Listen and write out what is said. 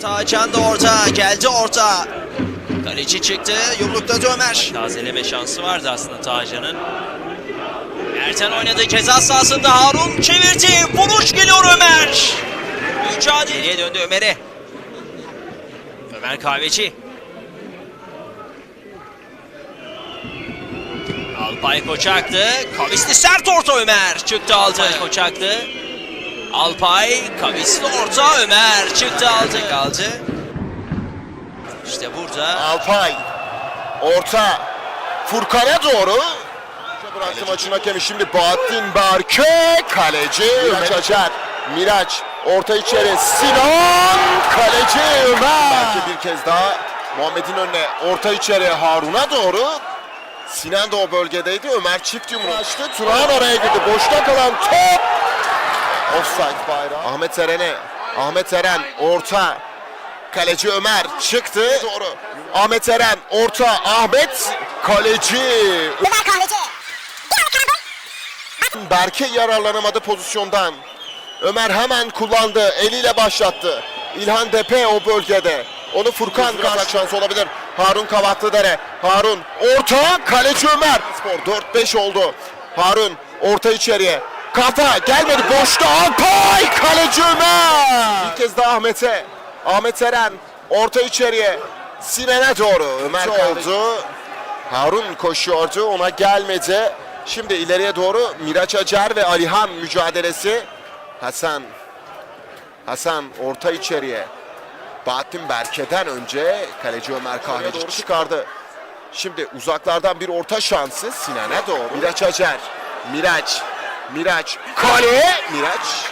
Taçan da orta. Geldi orta. Kaleci çıktı. Yumrukladı Ömer. Tazeleme şansı vardı aslında Tacan'ın. Erten oynadı ceza sahasında Harun çevirdi. Vuruş geliyor Ömer. Mücadele. Geriye döndü Ömer'e. Ömer Kahveci. Alpay Koçak'tı. Kavisli sert orta Ömer. Çıktı aldı. Alpay Koçak'tı. Alpay kavisli orta Ömer. Çıktı aldı. Kaldı. İşte burada Alpay. Orta. Furkan'a doğru. Bıraktı maçın hakemi şimdi Bahattin Berke. Kaleci Miraç Acar. Miraç. Orta içeri. Sinan. Kaleci Ömer. Berke bir kez daha Muhammed'in önüne. Orta içeri Harun'a doğru. Sinan da o bölgedeydi. Ömer çift yumruğu açtı. Turan oraya girdi. Boşta kalan top. Offside bayrağı. Ahmet Eren'e. Ahmet Eren orta. Kaleci Ömer çıktı. Doğru. Ahmet Eren orta. Ahmet kaleci. Ömer kahveci. Berke yararlanamadı pozisyondan. Ömer hemen kullandı. Eliyle başlattı. İlhan Depe o bölgede. Onu Furkan kazak şansı olabilir. Harun Kavaklıdere. Harun orta. Kaleci Ömer. Spor 4-5 oldu. Harun orta içeriye. Kafa gelmedi boşta Alpay kaleci Ömer. Bir kez daha Ahmet'e. Ahmet Eren orta içeriye. Sinan'a doğru. Ömer oldu. Harun koşuyordu ona gelmedi. Şimdi ileriye doğru Miraç Acar ve Alihan mücadelesi. Hasan. Hasan orta içeriye. Bahattin Berke'den önce kaleci Ömer Kahveci çıkardı. Şimdi uzaklardan bir orta şansı Sinan'a doğru. Miraç Acar. Miraç. Miraç. Kale. Miraç.